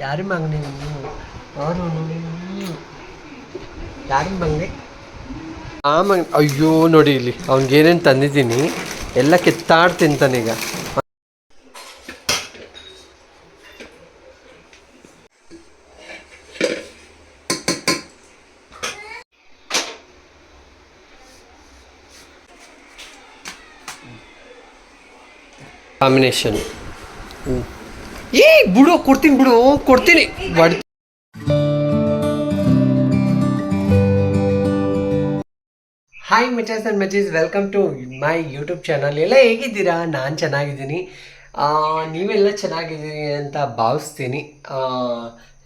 ಯಾರು ಮಗನೇ ಅವನು ಯಾರು ಆ ಮಗ ಅಯ್ಯೋ ನೋಡಿ ಇಲ್ಲಿ, ಅವ್ನಿಗೆ ಏನೇನು ತಂದಿದ್ದೀನಿ, ಎಲ್ಲ ಕಿತ್ತಾಡ್ ತಿಂತಾನೀಗ ಕಾಂಬಿನೇಷನ್. ಏ ಬಿಡು ಕೊಡ್ತೀನಿ ಬಿಡು ಕೊಡ್ತೀನಿ. ಬಡ್ ಹಾಯ್ ಮೆಚಸ್ and ಮಚೀಸ್ welcome to my YouTube channel ಎಲ್ಲ ಹೇಗಿದ್ದೀರಾ? ನಾನು ಚೆನ್ನಾಗಿದ್ದೀನಿ. ಆ, ನೀವೆಲ್ಲ ಚೆನ್ನಾಗಿದ್ದೀನಿ ಅಂತ ಭಾವಿಸ್ತೀನಿ.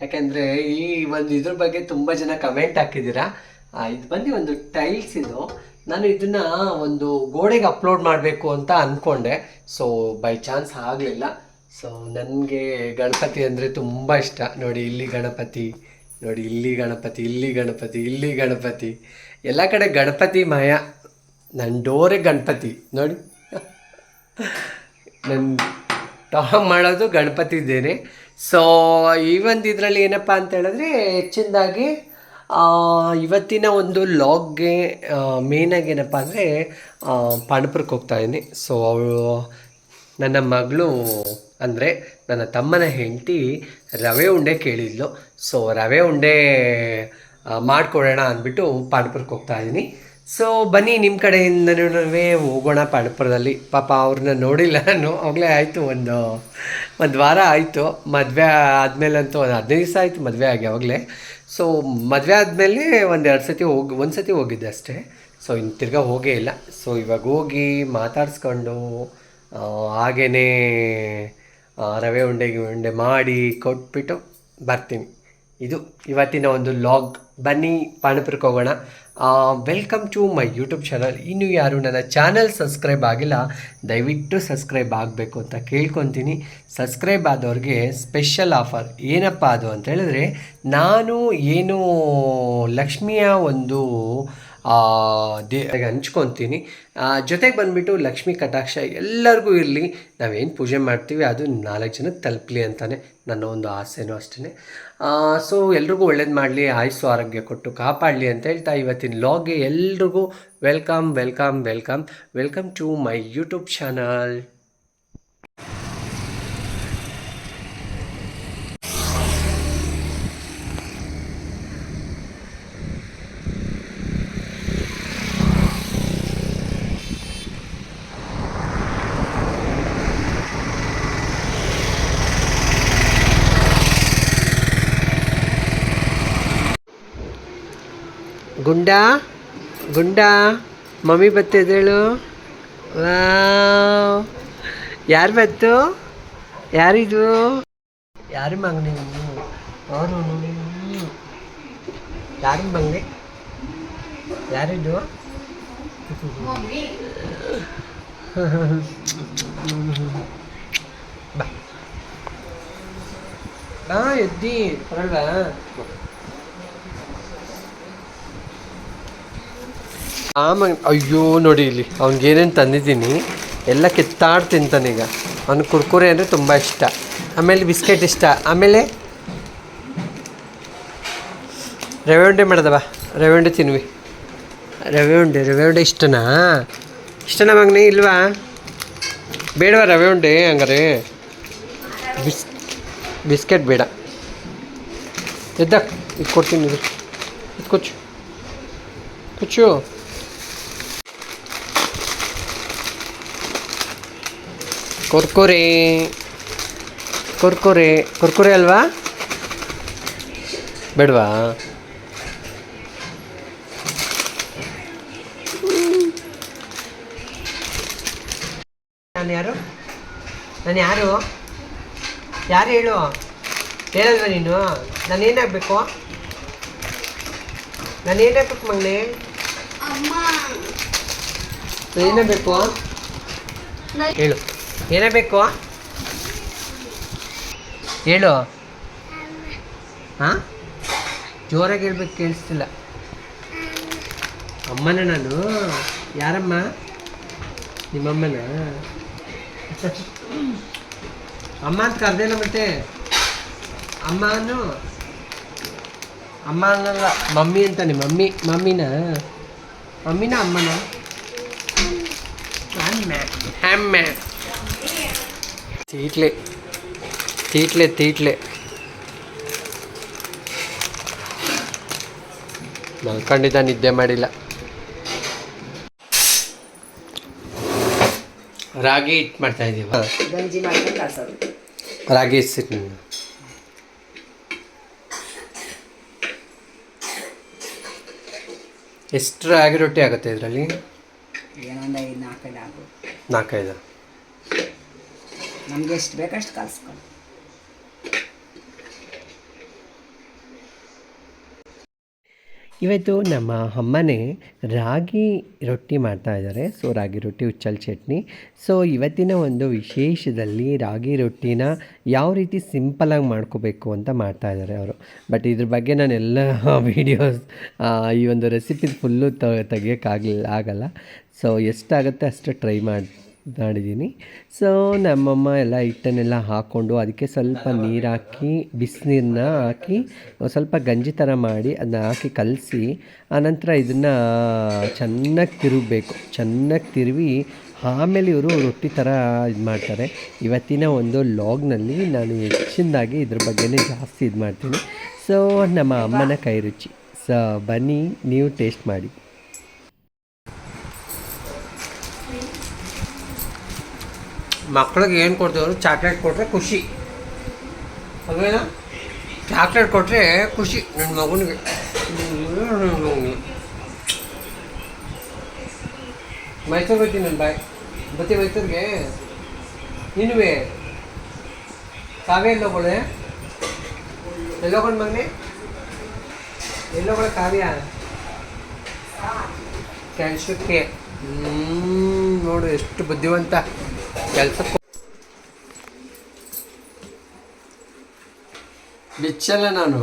ಯಾಕಂದರೆ ಈ ಒಂದು ಇದ್ರ ಬಗ್ಗೆ ತುಂಬ ಜನ ಕಮೆಂಟ್ ಹಾಕಿದ್ದೀರಾ. ಇದು ಬಂದು ಒಂದು ಟೈಲ್ಸ್ ಇದು. ನಾನು ಇದನ್ನು ಒಂದು ಗೋಡೆಗೆ ಅಪ್ಲೋಡ್ ಮಾಡಬೇಕು ಅಂತ ಅಂದ್ಕೊಂಡೆ ಸೊ ಬೈ ಚಾನ್ಸ್ ಆಗಲಿಲ್ಲ. ಸೊ ನನಗೆ ಗಣಪತಿ ಅಂದರೆ ತುಂಬ ಇಷ್ಟ. ನೋಡಿ, ಇಲ್ಲಿ ಗಣಪತಿ, ನೋಡಿ, ಇಲ್ಲಿ ಗಣಪತಿ ಇಲ್ಲಿ ಗಣಪತಿ ಇಲ್ಲಿ ಗಣಪತಿ. ಎಲ್ಲ ಕಡೆ ಗಣಪತಿ ಮಾಯ. ನನ್ನ ಡೋರೆ ಗಣಪತಿ. ನೋಡಿ. ನನ್ನ ಟಾಪ್ ಮಾಡೋದು ಗಣಪತಿ ಇದ್ದೇನೆ ಸೊ ಈ ಒಂದು ಇದರಲ್ಲಿ ಏನಪ್ಪ ಅಂತ ಹೇಳಿದ್ರೆ, ಹೆಚ್ಚಿನದಾಗಿ ಇವತ್ತಿನ ಒಂದು ಲಾಗ್ಗೆ ಮೇಯ್ನಾಗಿ ಏನಪ್ಪ ಅಂದರೆ ಪಾಂಡಪುರಕ್ಕೆ ಹೋಗ್ತಾ ಇದ್ದೀನಿ. ಸೊ ಅವಳು, ನನ್ನ ಮಗಳು ಅಂದರೆ ನನ್ನ ತಮ್ಮನ ಹೆಂಡತಿ ರವೆ ಉಂಡೆ ಕೇಳಿದ್ಲು. ಸೊ ರವೆ ಉಂಡೆ ಮಾಡಿಕೊಡೋಣ ಅಂದ್ಬಿಟ್ಟು ಪಾಂಡಪುರಕ್ಕೆ ಹೋಗ್ತಾ ಇದ್ದೀನಿ. ಸೊ ಬನ್ನಿ ನಿಮ್ಮ ಕಡೆಯಿಂದನೂ ಹೋಗೋಣ ಪಾಂಡಪುರದಲ್ಲಿ ಪಾಪ ಅವ್ರನ್ನ ನೋಡಿಲ್ಲ ನಾನು. ಅವಾಗಲೇ ಆಯಿತು ಒಂದು ಒಂದು ವಾರ ಆಯಿತು. ಮದುವೆ ಆದಮೇಲಂತೂ ಒಂದು ಹದಿನೈದು ದಿವಸ ಆಯಿತು ಮದುವೆ ಆಗಿ ಅವಾಗಲೇ. ಸೊ ಮದುವೆ ಆದಮೇಲೆ ಒಂದು ಎರಡು ಸತಿ ಹೋಗಿ, ಒಂದು ಸತಿ ಹೋಗಿದ್ದೆ ಅಷ್ಟೇ. ಸೊ ಇನ್ನು ತಿರ್ಗಾ ಹೋಗೇ ಇಲ್ಲ. ಸೊ ಇವಾಗ ಹೋಗಿ ಮಾತಾಡಿಸ್ಕೊಂಡು ಹಾಗೇ ರವೆ ಉಂಡೆ ಉಂಡೆ ಮಾಡಿ ಕೊಟ್ಬಿಟ್ಟು ಬರ್ತೀನಿ. ಇದು ಇವತ್ತಿನ ಒಂದು ಲಾಗ್. ಬನ್ನಿ ಪಾಣಪುರಕ್ಕೆ ಹೋಗೋಣ. Welcome to my YouTube channel ಇನ್ನೂ ಯಾರು ನನ್ನ ಚಾನಲ್ ಸಬ್ಸ್ಕ್ರೈಬ್ ಆಗಿಲ್ಲ, ದಯವಿಟ್ಟು ಸಬ್ಸ್ಕ್ರೈಬ್ ಆಗಬೇಕು ಅಂತ ಕೇಳ್ಕೊತೀನಿ. ಸಬ್ಸ್ಕ್ರೈಬ್ ಆದವ್ರಿಗೆ ಸ್ಪೆಷಲ್ ಆಫರ್ ಏನಪ್ಪ ಅದು ಅಂತ ಹೇಳಿದ್ರೆ, ನಾನು ಏನು ಲಕ್ಷ್ಮಿಯ ಒಂದು ದೇ ಹಂಚ್ಕೊತೀನಿ. ಜೊತೆಗೆ ಬಂದುಬಿಟ್ಟು ಲಕ್ಷ್ಮೀ ಕಟಾಕ್ಷ ಎಲ್ಲರಿಗೂ ಇರಲಿ. ನಾವೇನು ಪೂಜೆ ಮಾಡ್ತೀವಿ, ಅದು ನಾಲ್ಕು ಜನಕ್ಕೆ ತಲುಪಲಿ ಅಂತಾನೆ ನನ್ನ ಒಂದು ಆಸೆನೂ ಅಷ್ಟೇ ಸೊ ಎಲ್ರಿಗೂ ಒಳ್ಳೇದು ಮಾಡಲಿ, ಆಯುಸ್ಸು ಆರೋಗ್ಯ ಕೊಟ್ಟು ಕಾಪಾಡಲಿ ಅಂತ ಹೇಳ್ತಾ ಇವತ್ತಿನ ಲಾಗ್ಗೆ ಎಲ್ರಿಗೂ welcome welcome welcome welcome to my YouTube channel ಗುಂಡ ಗುಂಡ, ಮಮ್ಮಿ ಬತ್ತಿದ್ದೇಳು ವಾವ್. ಯಾರು ಬತ್ತು? ಯಾರಿದು ಯಾರು ಮಗನೇ ಅವರು ಯಾರು ಮಗನೇ ಯಾರಿದು ಬಾ. ಎದ್ದಿ ಬರಲ್ವಾ ಆಮೇಲೆ ಅಯ್ಯೋ ನೋಡಿ ಇಲ್ಲಿ ಅವ್ನಿಗೆ ಏನೇನು ತಂದಿದ್ದೀನಿ, ಎಲ್ಲ ಕಿತ್ತಾಡ್ ತಿಂತಾನೀಗ ಅವ್ನು ಕುರ್ಕುರೆ ಅಂದರೆ ತುಂಬ ಇಷ್ಟ. ಆಮೇಲೆ ಬಿಸ್ಕೆಟ್ ಇಷ್ಟ. ಆಮೇಲೆ ರವೆ ಉಂಡೆ ಮಾಡ್ದವ ರವೆ ಉಂಡೆ ತಿನ್ವಿ. ರವೆ ಉಂಡೆ ರವೆ ಉಂಡೆ ಇಷ್ಟನಾ? ಇಷ್ಟನಾ ಮಗನೇ, ಇಲ್ವಾ? ಬೇಡವಾ ರವೆ ಉಂಡೆ ಹಂಗಾರೆ? ಬಿಸ್, ಬಿಸ್ಕೆಟ್ ಬೇಡ. ಎದ್ದ, ಇದು ಕೊಡ್ತೀನಿ ಇದು. ಕುಚ್ಚು ಕೊಚ್ಚು. ಕೊಚ್ಚು. ಕುರ್ಕುರೆ. ಕುರ್ಕುರಿ. ಕುರ್ಕುರಿ ಅಲ್ವಾ? ಬೇಡವಾ. ನಾನು ಯಾರು? ನಾನು ಯಾರು? ಯಾರು ಹೇಳು? ಹೇಳಲ್ವ ನೀನು? ನಾನು ಏನಾಗಬೇಕು ನಾನು ಏನಾಗಬೇಕು ಮಗನೇ? ಏನಾಗಬೇಕು ಹೇಳು. ಏನೇ ಬೇಕು? ಹೇಳು. ಹಾಂ ಜೋರಾಗಿ ಹೇಳ್ಬೇಕು ಕೇಳಿಸ್ತಿಲ್ಲ. ಅಮ್ಮನ ನಾನು. ಯಾರಮ್ಮ? ನಿಮ್ಮಮ್ಮನ? ಅಮ್ಮ ಅಂತ ಕರ್ದೇನ ಮತ್ತೆ? ಅಮ್ಮನು? ಅಮ್ಮ ಅನ್ನಲ್ಲ, ಮಮ್ಮಿ ಅಂತಾನೆ ಮಮ್ಮಿ, ಮಮ್ಮಿನ. ಮಮ್ಮಿನ ಅಮ್ಮನ? ಹ್ಯಾಮ್ಮೆ ತೀಟ್ಲೆ ತೀಟ್ಲೆ ತೀಟ್ಲೆ. ಮಲ್ಕೊಂಡಿದ್ದ ನಿದ್ದೆ ಮಾಡಿಲ್ಲ. ರಾಗಿ ಹಿಟ್ಟು ಮಾಡ್ತಾ ಕಳ್ಸೋದು ರಾಗಿ ಹಿಟ್ಟು ಎಷ್ಟು ರಾಗಿ ರೊಟ್ಟಿ ಆಗುತ್ತೆ ಇದರಲ್ಲಿ? ನಾಲ್ಕೈದು. ನಮ್ಗೆ ಎಷ್ಟು ಬೇಕಷ್ಟು ಕಲಿಸ್ಕೊಂಡು ಇವತ್ತು ನಮ್ಮ ಅಮ್ಮನೇ ರಾಗಿ ರೊಟ್ಟಿ ಮಾಡ್ತಾ ಇದ್ದಾರೆ. ಸೊ, ರಾಗಿ ರೊಟ್ಟಿ, ಉಚ್ಚಲ್ ಚಟ್ನಿ. ಸೊ, ಇವತ್ತಿನ ಒಂದು ವಿಶೇಷದಲ್ಲಿ ರಾಗಿ ರೊಟ್ಟಿನ ಯಾವ ರೀತಿ ಸಿಂಪಲಾಗಿ ಮಾಡ್ಕೋಬೇಕು ಅಂತ ಮಾಡ್ತಾ ಇದ್ದಾರೆ ಅವರು. ಬಟ್ ಇದ್ರ ಬಗ್ಗೆ ನಾನೆಲ್ಲ ವೀಡಿಯೋಸ್ ಈ ಒಂದು ರೆಸಿಪಿ ಫುಲ್ಲು ತೆಗಿಯೋಕ್ಕಾಗಲಿಲ್ಲ ಆಗಲ್ಲ. ಸೊ, ಎಷ್ಟಾಗುತ್ತೆ ಅಷ್ಟು ಟ್ರೈ ಮಾಡಿ ಮಾಡಿದ್ದೀನಿ ಸೊ ನಮ್ಮಮ್ಮ ಎಲ್ಲ ಹಿಟ್ಟನ್ನೆಲ್ಲ ಹಾಕ್ಕೊಂಡು ಅದಕ್ಕೆ ಸ್ವಲ್ಪ ನೀರು ಹಾಕಿ ಬಿಸಿನೀರನ್ನ ಹಾಕಿ ಸ್ವಲ್ಪ ಗಂಜಿ ಥರ ಮಾಡಿ ಅದನ್ನ ಹಾಕಿ ಕಲಸಿ ಆನಂತರ ಇದನ್ನು ಚೆನ್ನಾಗಿ ತಿರುಗಬೇಕು. ಚೆನ್ನಾಗಿ ತಿರುವಿ, ಆಮೇಲೆ ಇವರು ರೊಟ್ಟಿ ಥರ ಇದು ಮಾಡ್ತಾರೆ. ಇವತ್ತಿನ ಒಂದು ಲಾಗ್ನಲ್ಲಿ ನಾನು ಹೆಚ್ಚಿನದಾಗಿ ಇದ್ರ ಬಗ್ಗೆನೇ ಜಾಸ್ತಿ ಇದು ಮಾಡ್ತೀನಿ. ಸೊ ನಮ್ಮ ಅಮ್ಮನ ಕೈ ರುಚಿ. ಸೊ ಬನ್ನಿ, ನೀವು ಟೇಸ್ಟ್ ಮಾಡಿ. ಮಕ್ಳಿಗೆ ಏನು ಕೊಡ್ತೇವರು ಚಾಕ್ಲೇಟ್ ಕೊಟ್ಟರೆ ಖುಷಿ. ಅಲ್ವೇನಾ? ಚಾಕ್ಲೇಟ್ ಕೊಟ್ಟರೆ ಖುಷಿ. ನನ್ನ ಮಗನಿಗೆ. ಮೈಸೂರು ಬರ್ತೀನಿ ನನ್ನ ಬಾಯ್. ಬತ್ತಿ ಮೈಸೂರಿಗೆ. ನೀನುವೇ ಕಾವ್ಯ ಎಲ್ಲೋಗೋಳೆ ಎಲ್ಲೋಗೊಂಡು ಮಗನೆ ಎಲ್ಲೋಗಳ ಕಾವ್ಯ? ಕೆಲ್ಸಕ್ಕೆ ಹ್ಞೂ ನೋಡು, ಎಷ್ಟು ಬುದ್ಧಿವಂತ. ಕೆಲಸಕ್ಕೆ ಬಿಚ್ಚಲ್ಲ ನಾನು.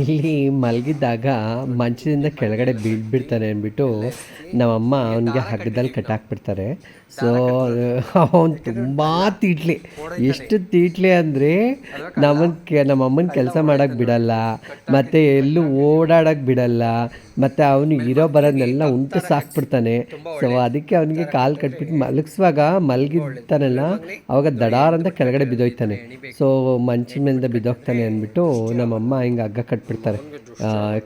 ಇಲ್ಲಿ ಮಲಗಿದ್ದಾಗ ಮಂಚದಿಂದ ಕೆಳಗಡೆ ಬೀಳ್ಬಿಡ್ತಾನೆ ಅಂದ್ಬಿಟ್ಟು ನಮ್ಮಮ್ಮ ಅವನಿಗೆ ಹಗ್ಗದಲ್ಲಿ ಕಟ್ಟಾಕ್ಬಿಡ್ತಾರೆ. ಸೊ ಅವನು ತುಂಬ ತೀಟ್ಲಿ. ಎಷ್ಟು ತೀಟ್ಲಿ ಅಂದರೆ ನಮ್ಮನ್ನ ಕೆ, ನಮ್ಮಮ್ಮನ ಕೆಲಸ ಮಾಡೋಕ್ಕೆ ಬಿಡಲ್ಲ, ಮತ್ತು ಎಲ್ಲೂ ಓಡಾಡೋಕ್ಕೆ ಬಿಡಲ್ಲ ಮತ್ತು ಅವನು ಇರೋ ಬರೋದನ್ನೆಲ್ಲ ಉಂಟು ಸಾಕ್ಬಿಡ್ತಾನೆ. ಸೊ ಅದಕ್ಕೆ ಅವನಿಗೆ ಕಾಲು ಕಟ್ಬಿಟ್ಟು ಮಲಗಿಸುವಾಗ ಮಲಗಿರ್ತಾನಲ್ಲ, ಅವಾಗ ದಡಾರ್ ಅಂತ ಕೆಳಗಡೆ ಬಿದ್ದೋಯ್ತಾನೆ. ಸೊ ಮಂಚಿನ ಮೇಲಿಂದ ಬಿದ್ದೋಗ್ತಾನೆ ಅಂದ್ಬಿಟ್ಟು ನಮ್ಮಮ್ಮ ಹಿಂಗೆ ಹಗ್ಗ ಕಟ್ಬಿಡ್ತಾರೆ.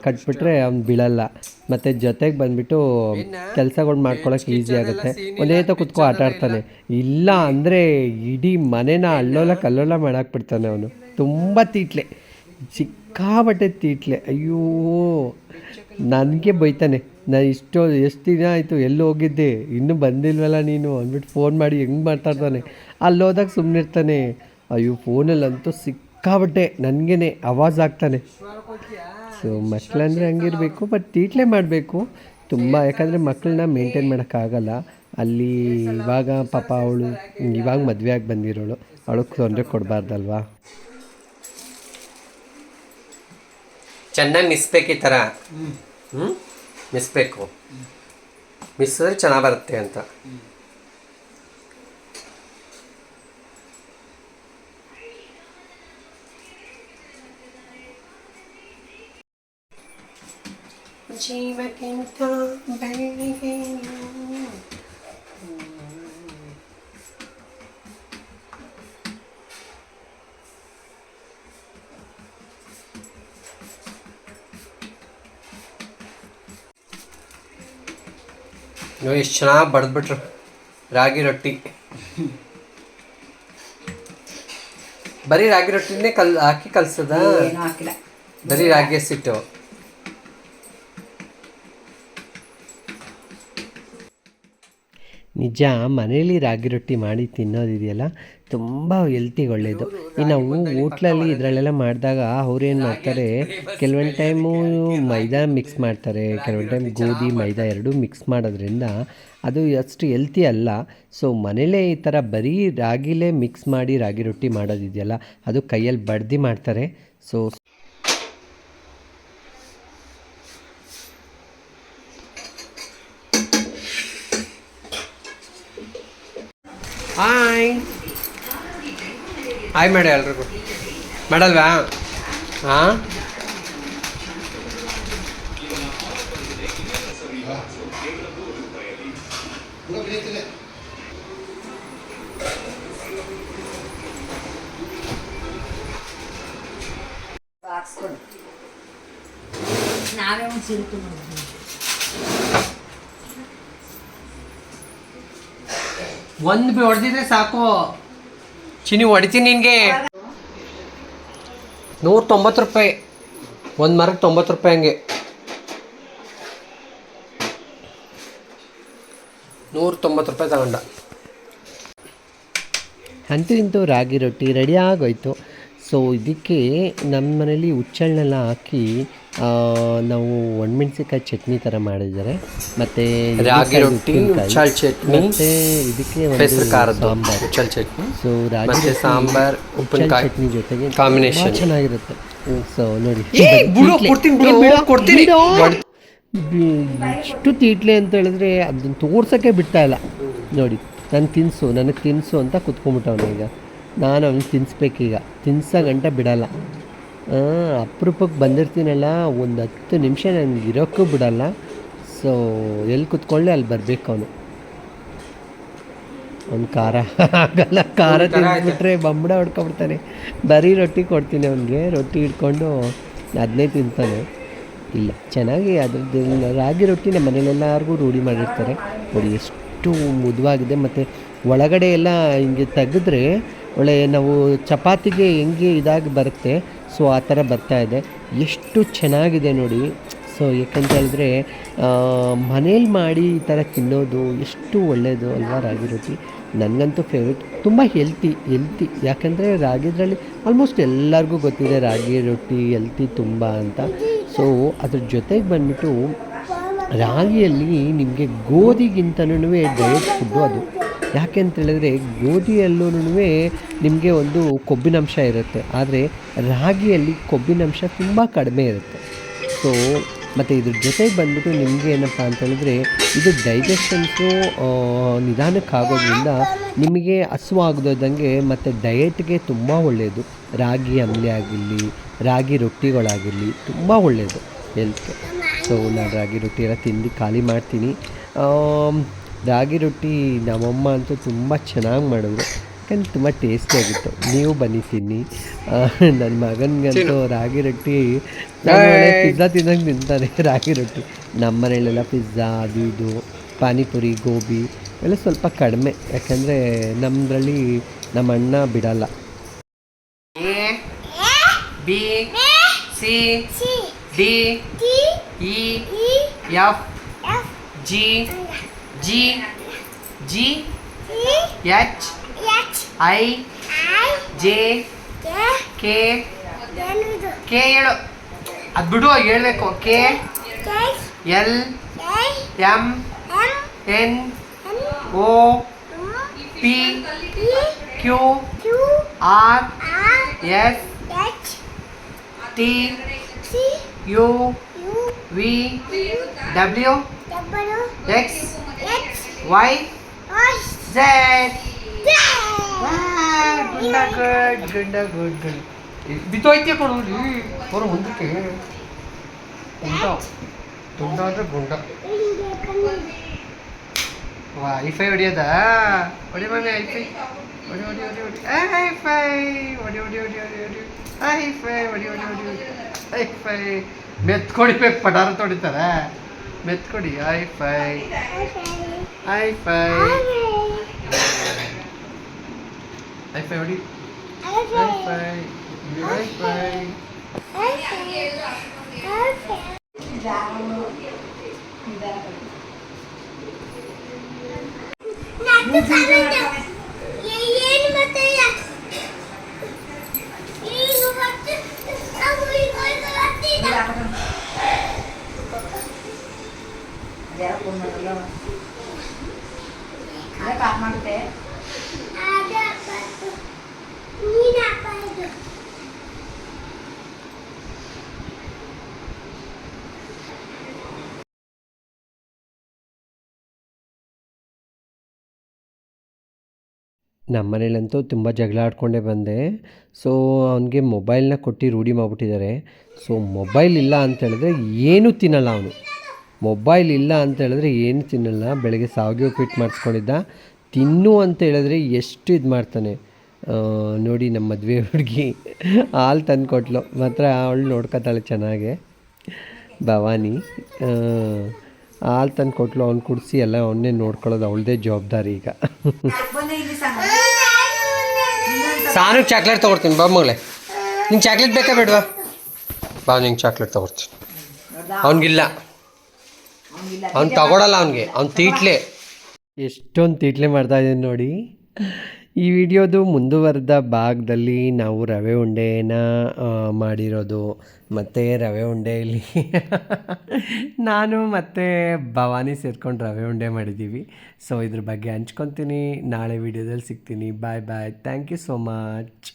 ಕಟ್ಬಿಟ್ರೆ ಅವ್ನು ಬೀಳಲ್ಲ. ಮತ್ತು ಜೊತೆಗೆ ಬಂದ್ಬಿಟ್ಟು ಕೆಲಸಗಳು ಮಾಡ್ಕೊಳಕ್ಕೆ ಈಸಿ ಆಗುತ್ತೆ. ಒಂದೇ ತ ಕುತ್ಕೊ ಆಟ ಆಡ್ತಾನೆ. ಇಲ್ಲ ಅಂದರೆ ಇಡೀ ಮನೇನ ಅಲ್ಲೋಲ ಕಲ್ಲೋಲ ಮಾಡಾಕ್ಬಿಡ್ತಾನೆ ಅವನು. ತುಂಬ ತೀಟ್ಲೆ. ಸಿಕ್ಕಾಬಟ್ಟೆ ತೀಟ್ಲೆ. ಅಯ್ಯೋ. ನನಗೆ ಬೈತಾನೆ ನಾನು ಇಷ್ಟು, ಎಷ್ಟು ದಿನ ಆಯಿತು, ಎಲ್ಲಿ ಹೋಗಿದ್ದೆ, ಇನ್ನೂ ಬಂದಿಲ್ವಲ್ಲ ನೀನು ಅಂದ್ಬಿಟ್ಟು ಫೋನ್ ಮಾಡಿ ಹೆಂಗೆ ಮಾತಾಡ್ತಾನೆ. ಅಲ್ಲಿ ಹೋದಾಗ ಸುಮ್ಮನಿರ್ತಾನೆ ಅಯ್ಯೋ ಫೋನಲ್ಲಂತೂ ಸಿಕ್ಕಾಬಟ್ಟೆ ನನಗೇನೆ ಆವಾಜ್ ಆಗ್ತಾನೆ. ಸೊ ಮಕ್ಕಳಂದರೆ ಹಂಗಿರಬೇಕು ಬಟ್ ತೀಟ್ಲೆ ಮಾಡಬೇಕು. ತುಂಬ, ಯಾಕಂದರೆ ಮಕ್ಕಳನ್ನ ಮೇಂಟೈನ್ ಮಾಡೋಕ್ಕಾಗಲ್ಲ. ಅಲ್ಲಿ ಇವಾಗ ಪಾಪ ಅವಳು, ಇವಾಗ ಮದುವೆ ಆಗಿ ಬಂದಿರೋಳು, ಅವಳಿಗೆ ತೊಂದರೆ ಕೊಡಬಾರ್ದಲ್ವಾ? ಚೆನ್ನಾಗಿ ಮಿಸ್ಬೇಕು ಈ ಥರ ಹ್ಞೂ ಮಿಸ್ಬೇಕು ಮಿಸ್ಸಿದ್ರೆ ಚೆನ್ನಾಗಿ ಬರುತ್ತೆ ಅಂತ. ಜೀವಕ್ಕಿಂತ ಬೆಳಗ್ಗೆ ನೀವು ಎಷ್ಟು ಚೆನ್ನಾಗಿ ಬಡ್ದ್ಬಿಟ್ರು. ರಾಗಿ ರೊಟ್ಟಿ. ಬರೀ ರಾಗಿ ರೊಟ್ಟಿನೇ ಕಲ್ ಹಾಕಿ ಕಲ್ಸದ? ಏನೂ ಹಾಕಿಲ್ಲ. ಬರೀ ರಾಗಿ ಸಿಟ್ಟು ನಿಜ ಮನೇಲಿ ರಾಗಿ ರೊಟ್ಟಿ ಮಾಡಿ ತಿನ್ನೋದಿದೆಯಲ್ಲ? ತುಂಬ ಹೆಲ್ತಿಗೆ ಒಳ್ಳೆಯದು ಇನ್ನು ಹೋಟ್ಲಲ್ಲಿ ಇದರಲ್ಲೆಲ್ಲ ಮಾಡಿದಾಗ ಅವ್ರು ಏನು ಮಾಡ್ತಾರೆ, ಕೆಲವೊಂದು ಟೈಮು ಮೈದಾ ಮಿಕ್ಸ್ ಮಾಡ್ತಾರೆ, ಕೆಲವೊಂದು ಟೈಮ್ ಗೋಧಿ, ಮೈದಾ ಎರಡೂ ಮಿಕ್ಸ್ ಮಾಡೋದ್ರಿಂದ ಅದು ಅಷ್ಟು ಹೆಲ್ತಿ ಅಲ್ಲ. ಸೊ ಮನೇಲೇ ಈ ಥರ ಬರೀ ರಾಗಿಲೇ ಮಿಕ್ಸ್ ಮಾಡಿ ರಾಗಿ ರೊಟ್ಟಿ ಮಾಡೋದಿದೆಯಲ್ಲ, ಅದು ಕೈಯಲ್ಲಿ ಬಡ್ದಿ ಮಾಡ್ತಾರೆ. ಸೊ ಹಾಯ್ ಹಾಯ್ ಮಾಡಿ ಎಲ್ರಿಗೂ. ಮಾಡಲ್ವಾ? ಹಾಂ? ನಾವೇ ಒಂದು ಬಿ ಹೊಡೆದಿದ್ರೆ ಸಾಕು. ಚಿನಿ ಹೊಡಿತೀನಿ ನಿನಗೆ. ನೂರ ತೊಂಬತ್ತು ರೂಪಾಯಿ. ಒಂದು ಮರಕ್ಕೆ ತೊಂಬತ್ತು ರೂಪಾಯಿ ಹಂಗೆ. ನೂರ ತೊಂಬತ್ತು ರೂಪಾಯಿ ತಗೊಂಡ. ಅಂತೂ ಇಂತೂ ರಾಗಿ ರೊಟ್ಟಿ ರೆಡಿ ಆಗೋಯ್ತು. ಸೊ ಇದಕ್ಕೆ ನಮ್ಮ ಮನೇಲಿ ಹುಚ್ಚಳ್ನೆಲ್ಲ ಹಾಕಿ ನಾವು ಒಣಮೆಣ್ಸಿಕಾಯಿ ಚಟ್ನಿ ಥರ ಮಾಡಿದ್ದಾರೆ. ಮತ್ತು ರಾಗಿ ರೊಟ್ಟಿ, ಹುಚ್ಚಳ್ ಚಟ್ನಿ, ಮತ್ತು ಇದಕ್ಕೆ ಒಂದು ಹೆಸರು ಸಾಂಬಾರು. ಹುಚ್ಚಲ್ ಚಟ್ನಿ. ಸೊ ರಾಗಿ ಸಾಂಬಾರ್, ಉಪ್ಪಿನಕಾಯಿ ಚಟ್ನಿ ಜೊತೆಗೆ ಕಾಂಬಿನೇಷನ್ ಚೆನ್ನಾಗಿರುತ್ತೆ. ಸೊ ನೋಡಿ. ಕೊಡ್ತೀನಿ, ತೀಟ್ಲೆ ಅಂತ ಹೇಳಿದ್ರೆ ಅದನ್ನು ತೋರ್ಸೋಕ್ಕೆ ಬಿಡ್ತಾ ಇಲ್ಲ. ನೋಡಿ ನಾನು ತಿನ್ಸು ನನಗೆ ತಿನ್ಸು ಅಂತ ಕುತ್ಕೊಂಡ್ಬಿಟ್ಟವನು ಈಗ. ನಾನು ಅವ್ನಿಗೆ ತಿನ್ಸ್ಬೇಕೀಗ. ತಿನ್ಸೋ ಗಂಟ ಬಿಡಲ್ಲ. ಅಪರೂಪಕ್ಕೆ ಬಂದಿರ್ತೀನಲ್ಲ ಒಂದು ಹತ್ತು ನಿಮಿಷ ನನಗೆ ಇರೋಕ್ಕೂ ಬಿಡಲ್ಲ. ಸೊ ಎಲ್ಲಿ ಕುತ್ಕೊಳ್ಳಿ ಅಲ್ಲಿ ಬರಬೇಕು ಅವನು. ಅವ್ನು ಖಾರ ಆಗಲ್ಲ ಖಾರ ತಿಂದ್ಬಿಟ್ರೆ ಬಂಬಡ ಹೊಡ್ಕೊಬಿಡ್ತಾನೆ ಬರೀ ರೊಟ್ಟಿ ಕೊಡ್ತೀನಿ ಅವನಿಗೆ ರೊಟ್ಟಿ ಹಿಡ್ಕೊಂಡು ಅದನ್ನೇ ತಿಂತಾನೆ. ಇಲ್ಲ ಚೆನ್ನಾಗಿ ಅದ್ರದ್ದು ರಾಗಿ ರೊಟ್ಟಿ ನಮ್ಮ ಮನೇಲೆಲ್ಲರಿಗೂ ರೂಢಿ ಮಾಡಿರ್ತಾರೆ. ನೋಡಿ ಎಷ್ಟು ಮುದುವಾಗಿದೆ. ಮತ್ತು ಒಳಗಡೆ ಎಲ್ಲ ಹಿಂಗೆ ತೆಗೆದ್ರೆ ಒಳ್ಳೆ ನಾವು ಚಪಾತಿಗೆ ಹೆಂಗೆ ಇದಾಗಿ ಬರುತ್ತೆ ಸೊ ಆ ಥರ ಬರ್ತಾ ಇದೆ. ಎಷ್ಟು ಚೆನ್ನಾಗಿದೆ ನೋಡಿ. ಸೊ ಯಾಕಂತ ಹೇಳಿದ್ರೆ ಮನೇಲಿ ಮಾಡಿ ಈ ಥರ ತಿನ್ನೋದು ಎಷ್ಟು ಒಳ್ಳೆಯದು ಅಲ್ವಾ ರಾಗಿ ರೊಟ್ಟಿ ನನಗಂತೂ ಫೇವ್ರೆಟ್ ತುಂಬ ಹೆಲ್ತಿ ಹೆಲ್ತಿ ಯಾಕಂದರೆ ರಾಗಿದ್ರಲ್ಲಿ ಆಲ್ಮೋಸ್ಟ್ ಎಲ್ಲರಿಗೂ ಗೊತ್ತಿದೆ ರಾಗಿ ರೊಟ್ಟಿ ಹೆಲ್ತಿ ತುಂಬ ಅಂತ. ಸೊ ಅದ್ರ ಜೊತೆಗೆ ಬಂದ್ಬಿಟ್ಟು ರಾಗಿಯಲ್ಲಿ ನಿಮಗೆ ಗೋಧಿಗಿಂತನೂ ಡಯಟ್ ಫುಡ್ಡು ಅದು. ಯಾಕೆ ಅಂತ ಹೇಳಿದ್ರೆ ಗೋಧಿಯಲ್ಲೂ ನಿಮಗೆ ಒಂದು ಕೊಬ್ಬಿನಂಶ ಇರುತ್ತೆ. ಆದರೆ ರಾಗಿಯಲ್ಲಿ ಕೊಬ್ಬಿನಂಶ ತುಂಬ ಕಡಿಮೆ ಇರುತ್ತೆ. ಸೊ ಮತ್ತು ಇದ್ರ ಜೊತೆಗೆ ಬಂದ್ಬಿಟ್ಟು ನಿಮಗೆ ಏನಪ್ಪ ಅಂತ ಹೇಳಿದ್ರೆ ಇದು ಡೈಜೆಷನ್ಸು ನಿಧಾನಕ್ಕಾಗೋದ್ರಿಂದ ನಿಮಗೆ ನಿಮಗೆ ಹಸುವಾಗದಂಗೆ ಮತ್ತು ಡಯೆಟ್ಗೆ ತುಂಬ ಒಳ್ಳೆಯದು ರಾಗಿ ಅಂಬಲಿ ಆಗಿರಲಿ, ರಾಗಿ ರೊಟ್ಟಿಗಳಾಗಿರಲಿ ತುಂಬ ಒಳ್ಳೆಯದು ಹೆಲ್ತ್ಗೆ ಸೊ ನಾನು ರಾಗಿ ರೊಟ್ಟಿ ಎಲ್ಲ ತಿಂದು ಖಾಲಿ ಮಾಡ್ತೀನಿ. ರಾಗಿ ರೊಟ್ಟಿ ನಮ್ಮಮ್ಮ ಅಂತೂ ತುಂಬ ಚೆನ್ನಾಗಿ ಮಾಡಿದ್ರು. ಯಾಕಂದ್ರೆ ತುಂಬ ಟೇಸ್ಟಿಯಾಗಿತ್ತು ನೀವು ಬನ್ನಿ ತಿನ್ನಿ. ನನ್ನ ಮಗನಿಗಂತೂ ರಾಗಿ ರೊಟ್ಟಿ ಪಿಜ್ಜಾ ತಿನ್ನಂಗೆ ತಿಂತಾನೆ ರಾಗಿ ರೊಟ್ಟಿ. ನಮ್ಮ ಮನೆಯಲ್ಲೆಲ್ಲ ಪಿಜ್ಜಾ ಅದು ಇದು ಪಾನಿಪುರಿ ಗೋಬಿ ಎಲ್ಲ ಸ್ವಲ್ಪ ಕಡಿಮೆ. ಯಾಕಂದರೆ ನಮ್ಮದ್ರಲ್ಲಿ ನಮ್ಮ ಅಣ್ಣ ಬಿಡಲ್ಲ. A B C D E F G G G H I J K K ಹೇಳು ಅದು ಬಿಡು ಹೇಳ್ಬೇಕು. K L M N O P Q R S T U V W X Y Z. ಗುಂಡ ಗಡ್ ಗುಂಡ ಗುಡ್ ಗುಡ್ ಬಿದ್ದೋಯ್ತೆ ಕೊಡು ಬರೋ ಮುಂದಕ್ಕೆ. ಗುಂಡ. ದುಂಡ ಅಂದ್ರೆ ಗುಂಡ. ವಾ ಐಫೈ ಹೊಡಿಯೋದಾ? ಹೊಡಿ ಮನೆ ಐಫೈ ಹೊಡಿ ಹೊಡಿ ಹೊಡಿ ಹೊಡಿ. ಐಫೈ ಹೊಡಿ ಹೊಡಿ ಹೊಡಿ ಹೊಡಿ ಹೊಡಿ. ಐಫೈ ಹೊಡಿ ಹೊಡಿ ಹೊಡಿ ಹೊಡಿ. ಐಫೈ ಪೇ ಪಟಾರ ತೊಡಿತಾರೆ. ಮೆತ್ಕೊಡಿ high five High five. High five ulit. High five. High five. High five. High five. High five. ನಮ್ಮ ಮನೇಲಂತೂ ತುಂಬ ಜಗಳ ಆಡ್ಕೊಂಡೇ ಬಂದೆ. ಸೊ ಅವನಿಗೆ ಮೊಬೈಲ್ನ ಕೊಟ್ಟು ರೂಢಿ ಮಾಡಿಬಿಟ್ಟಿದ್ದಾರೆ. ಸೊ ಮೊಬೈಲ್ ಇಲ್ಲ ಅಂತ ಹೇಳಿದ್ರೆ ಏನೂ ತಿನ್ನಲ್ಲ ಅವನು. ಮೊಬೈಲ್ ಇಲ್ಲ ಅಂತ ಹೇಳಿದ್ರೆ ಏನು ತಿನ್ನಲ್ಲ. ಬೆಳಗ್ಗೆ ಸಾವಿಗೆ ಉಪ್ಪಿಟ್ಟು ಮಾಡಿಸ್ಕೊಂಡಿದ್ದ. ತಿನ್ನು ಅಂತ ಹೇಳಿದ್ರೆ ಎಷ್ಟು ಇದು ಮಾಡ್ತಾನೆ. ನೋಡಿ ನಮ್ಮ ಮದುವೆ ಹುಡುಗಿ. ಹಾಲು ತಂದು ಕೊಟ್ಲು ಮಾತ್ರ ಅವಳು ನೋಡ್ಕೊತಾಳೆ ಚೆನ್ನಾಗೆ. ಭವಾನಿ. ಹಾಲು ತಂದು ಕೊಟ್ಲು ಅವ್ನು ಕುಡಿಸಿ ಎಲ್ಲ ಅವನ್ನೇ ನೋಡ್ಕೊಳ್ಳೋದು ಅವಳದೇ ಜವಾಬ್ದಾರಿ ಈಗ. ಸಂಗ ಚಾಕ್ಲೇಟ್ ತೊಗೊಡ್ತೀನಿ, ಬಾ ಮಗಳೇ ನಿಂಗೆ ಚಾಕ್ಲೇಟ್ ಬೇಕಾ ಬೇಡವಾ? ಬಾ, ನಿಂಗೆ ಚಾಕ್ಲೇಟ್ ತೊಗೊಡ್ತೀನಿ. ಅವ್ನಿಗಿಲ್ಲ. ಅವ್ನು ತಗೊಳಲ್ಲ ಅವನಿಗೆ. ಅವ್ನು ತೀಟ್ಲೆ. ಎಷ್ಟೊಂದು ತೀಟ್ಲೆ ಮಾಡ್ತಾ ಇದ್ದೀನಿ ನೋಡಿ. ಈ ವಿಡಿಯೋದು ಮುಂದುವರೆದ ಭಾಗದಲ್ಲಿ ನಾವು ರವೆ ಉಂಡೆನ ಮಾಡಿರೋದು. ಮತ್ತು ರವೆ ಉಂಡೆಯಲ್ಲಿ ನಾನು ಮತ್ತು ಭವಾನಿ ಸೇರ್ಕೊಂಡು ರವೆ ಉಂಡೆ ಮಾಡಿದ್ದೀವಿ. ಸೊ ಇದ್ರ ಬಗ್ಗೆ ಹಂಚ್ಕೊತೀನಿ. ನಾಳೆ ವಿಡಿಯೋದಲ್ಲಿ ಸಿಗ್ತೀನಿ. Bye bye thank you so much